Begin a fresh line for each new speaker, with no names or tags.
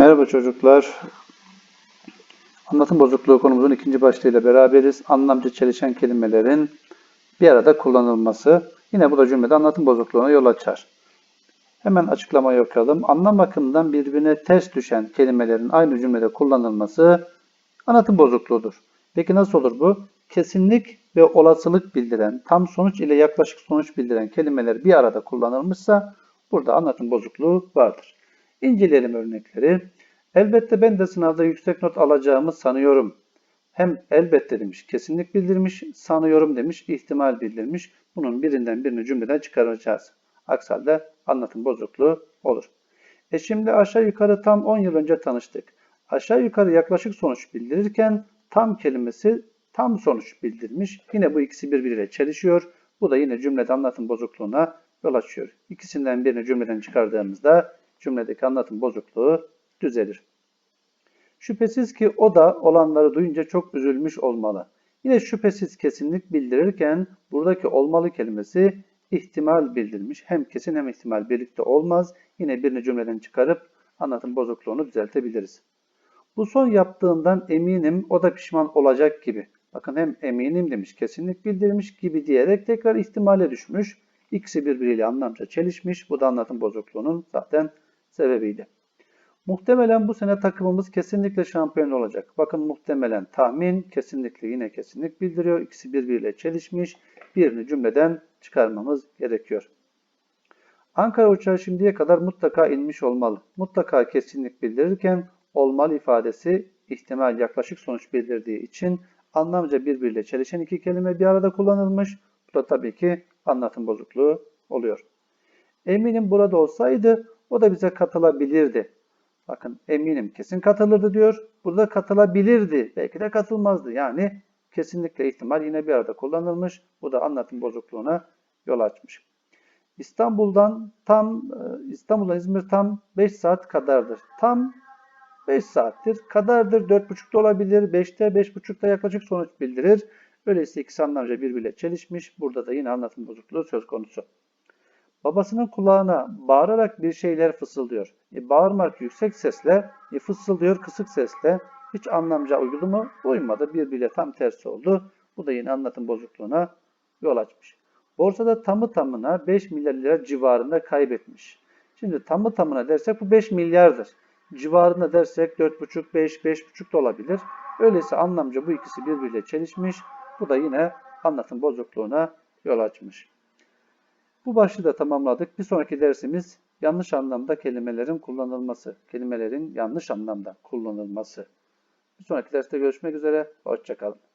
Merhaba çocuklar. Anlatım bozukluğu konumuzun ikinci başlığıyla beraberiz. Anlamcı çelişen kelimelerin bir arada kullanılması. Yine bu da cümlede anlatım bozukluğuna yol açar. Hemen açıklamayı okuyalım. Anlam bakımından birbirine ters düşen kelimelerin aynı cümlede kullanılması anlatım bozukluğudur. Peki nasıl olur bu? Kesinlik ve olasılık bildiren, tam sonuç ile yaklaşık sonuç bildiren kelimeler bir arada kullanılmışsa burada anlatım bozukluğu vardır. İnceleyelim örnekleri. Elbette ben de sınavda yüksek not alacağımı sanıyorum. Hem elbette demiş, kesinlik bildirmiş, sanıyorum demiş, ihtimal bildirmiş. Bunun birinden birini cümleden çıkaracağız. Aksi halde anlatım bozukluğu olur. E şimdi aşağı yukarı tam 10 yıl önce tanıştık. Aşağı yukarı yaklaşık sonuç bildirirken tam kelimesi tam sonuç bildirmiş. Yine bu ikisi birbiriyle çelişiyor. Bu da yine cümlede anlatım bozukluğuna yol açıyor. İkisinden birini cümleden çıkardığımızda cümledeki anlatım bozukluğu düzelir. Şüphesiz ki o da olanları duyunca çok üzülmüş olmalı. Yine şüphesiz kesinlik bildirirken buradaki olmalı kelimesi ihtimal bildirmiş. Hem kesin hem ihtimal birlikte olmaz. Yine birini cümleden çıkarıp anlatım bozukluğunu düzeltebiliriz. Bu son yaptığından eminim o da pişman olacak gibi. Bakın hem eminim demiş, kesinlik bildirmiş gibi diyerek tekrar ihtimale düşmüş. İkisi birbiriyle anlamca çelişmiş. Bu da anlatım bozukluğunun zaten sebebiydi. Muhtemelen bu sene takımımız kesinlikle şampiyon olacak. Bakın muhtemelen tahmin, kesinlikle yine kesinlik bildiriyor. İkisi birbiriyle çelişmiş. Birini cümleden çıkarmamız gerekiyor. Ankara uçağı şimdiye kadar mutlaka inmiş olmalı. Mutlaka kesinlik bildirirken olmalı ifadesi ihtimal yaklaşık sonuç bildirdiği için anlamca birbiriyle çelişen iki kelime bir arada kullanılmış. Bu da tabii ki anlatım bozukluğu oluyor. Eminim burada olsaydı o da bize katılabilirdi. Bakın eminim kesin katılırdı diyor. Burada katılabilirdi. Belki de katılmazdı. Yani kesinlikle ihtimal yine bir arada kullanılmış. Bu da anlatım bozukluğuna yol açmış. İstanbul'dan tam İstanbul'dan İzmir tam 5 saat kadardır. Tam 5 saattir. Kadardır 4.5'da olabilir. 5'te 5.5'da yaklaşık sonuç bildirir. Öyleyse ikisi anlamca birbiriyle çelişmiş. Burada da yine anlatım bozukluğu söz konusu. Babasının kulağına bağırarak bir şeyler fısıldıyor. E, bağırmak yüksek sesle, e, fısıldıyor kısık sesle. Hiç anlamca uydu mu? Uymadı. Birbiriyle tam tersi oldu. Bu da yine anlatım bozukluğuna yol açmış. Borsada tamı tamına 5 milyar lira civarında kaybetmiş. Şimdi tamı tamına dersek bu 5 milyardır. Civarında dersek 4,5, 5, 5,5 da olabilir. Öyleyse anlamca bu ikisi birbiriyle çelişmiş. Bu da yine anlatım bozukluğuna yol açmış. Bu başlığı da tamamladık. Bir sonraki dersimiz yanlış anlamda kelimelerin kullanılması. Kelimelerin yanlış anlamda kullanılması. Bir sonraki derste görüşmek üzere. Hoşçakalın.